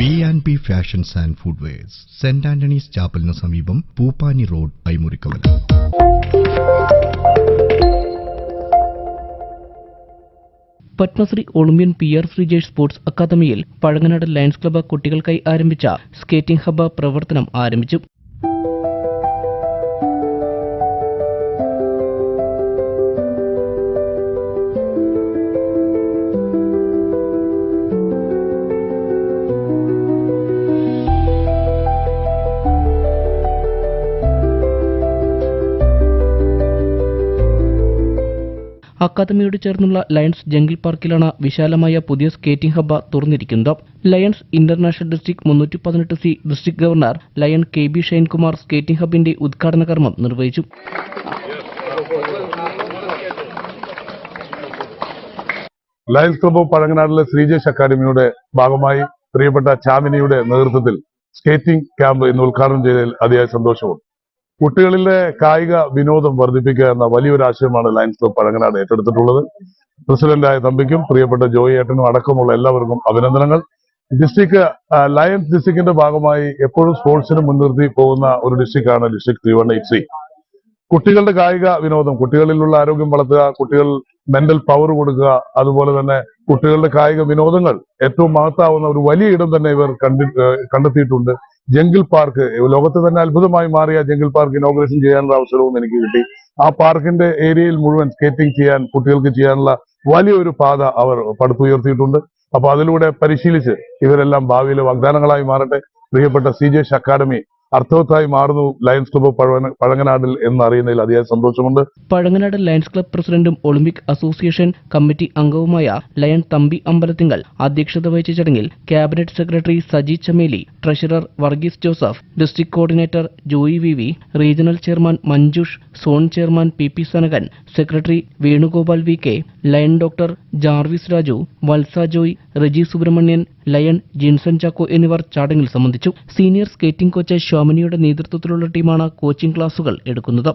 B and B fashions and footwears saint Antony's ചാപ്പലിന് സമീപം Pooppani road Aimurikkavala. Padmashri Olympian P R Sreejesh sports അക്കാദമിയിൽ Pazhanganad lions club കുട്ടികൾക്കായി ആരംഭിച്ച skating hub പ്രവർത്തനം ആരംഭിച്ചു. അക്കാദമിയോട് ചേർന്നുള്ള ലയൺസ് ജംഗിൾ പാർക്കിലാണ് വിശാലമായ പുതിയ സ്കേറ്റിംഗ് ഹബ്ബ തുറന്നിരിക്കുന്നത്. ലയൺസ് ഇന്റർനാഷണൽ ഡിസ്ട്രിക്ട് മുന്നൂറ്റി പതിനെട്ട് C district governor lion K B Shinekumar skating ഹബ്ബിന്റെ ഉദ്ഘാടന കർമ്മം നിർവഹിച്ചു. ലയൺസ് ക്ലബ് ഓഫ് പഴങ്ങനാടിലെ ശ്രീജേഷ് അക്കാദമിയുടെ ഭാഗമായി പ്രിയപ്പെട്ട ചാമിനിയുടെ നേതൃത്വത്തിൽ സ്കേറ്റിംഗ് ക്യാമ്പ് ഇന്ന് ഉദ്ഘാടനം ചെയ്തതിൽ അതിയായ സന്തോഷമുണ്ട്. കുട്ടികളിലെ കായിക വിനോദം വർദ്ധിപ്പിക്കുക എന്ന വലിയൊരു ആശയമാണ് ലയൻസ് ക്ലബ് പഴങ്ങനാട് ഏറ്റെടുത്തിട്ടുള്ളത്. പ്രസിഡന്റായ തമ്പിക്കും പ്രിയപ്പെട്ട ജോയി ഏട്ടനും അടക്കമുള്ള എല്ലാവർക്കും അഭിനന്ദനങ്ങൾ. ഡിസ്ട്രിക്ട് ലയൻസ് ഡിസ്ട്രിക്റ്റിന്റെ ഭാഗമായി എപ്പോഴും സ്പോർട്സിന് മുൻനിർത്തി പോകുന്ന ഒരു ഡിസ്ട്രിക്റ്റാണ് district three one eight C. കുട്ടികളുടെ കായിക വിനോദം കുട്ടികളിലുള്ള ആരോഗ്യം വളർത്തുക കുട്ടികൾ മെന്റൽ പവർ കൊടുക്കുക അതുപോലെ തന്നെ കുട്ടികളുടെ കായിക വിനോദങ്ങൾ ഏറ്റവും മഹത്താവുന്ന ഒരു വലിയ ഇടം തന്നെ ഇവർ കണ്ടി കണ്ടെത്തിയിട്ടുണ്ട്. ജംഗിൾ പാർക്ക് ലോകത്ത് തന്നെ അത്ഭുതമായി മാറിയ ജംഗിൾ പാർക്ക് ഇനോഗ്രേഷൻ ചെയ്യാനുള്ള അവസരവും എനിക്ക് കിട്ടി. ആ പാർക്കിന്റെ ഏരിയയിൽ മുഴുവൻ സ്കേറ്റിംഗ് ചെയ്യാൻ കുട്ടികൾക്ക് ചെയ്യാനുള്ള വലിയൊരു പാത അവർ പടുത്തുയർത്തിയിട്ടുണ്ട്. അപ്പൊ അതിലൂടെ പരിശീലിച്ച് ഇവരെല്ലാം ഭാവിയിലെ വാഗ്ദാനങ്ങളായി മാറട്ടെ. പ്രിയപ്പെട്ട സി അക്കാദമി അർത്ഥവത്തായി മാറുന്നു ലയൺസ് ക്ലബ് പഴങ്ങനാടിൽ എന്നറിയുന്നതിൽ അതിയായ സന്തോഷമുണ്ട്. പഴങ്ങനാട് ലയൺസ് ക്ലബ് പ്രസിഡന്റും ഒളിമ്പിക് അസോസിയേഷൻ കമ്മിറ്റി അംഗവുമായ ലയൺ തമ്പി അമ്പലത്തിങ്കൽ അധ്യക്ഷത വഹിച്ച ചടങ്ങിൽ cabinet secretary Saji Chameli treasurer Varghese Joseph district coordinator Joy V V regional chairman Manjush zone chairman P P Sanakan secretary Venugopal V K lion doctor Jarvis Raju Valsa Joy Reji Subramanian lion Jinson Chacko എന്നിവർ ചടങ്ങിൽ സംബന്ധിച്ചു. Senior skating coach ശ്യാമിനിയുടെ നേതൃത്വത്തിലുള്ള ടീമാണ് coaching ക്ലാസുകൾ എടുക്കുന്നത്.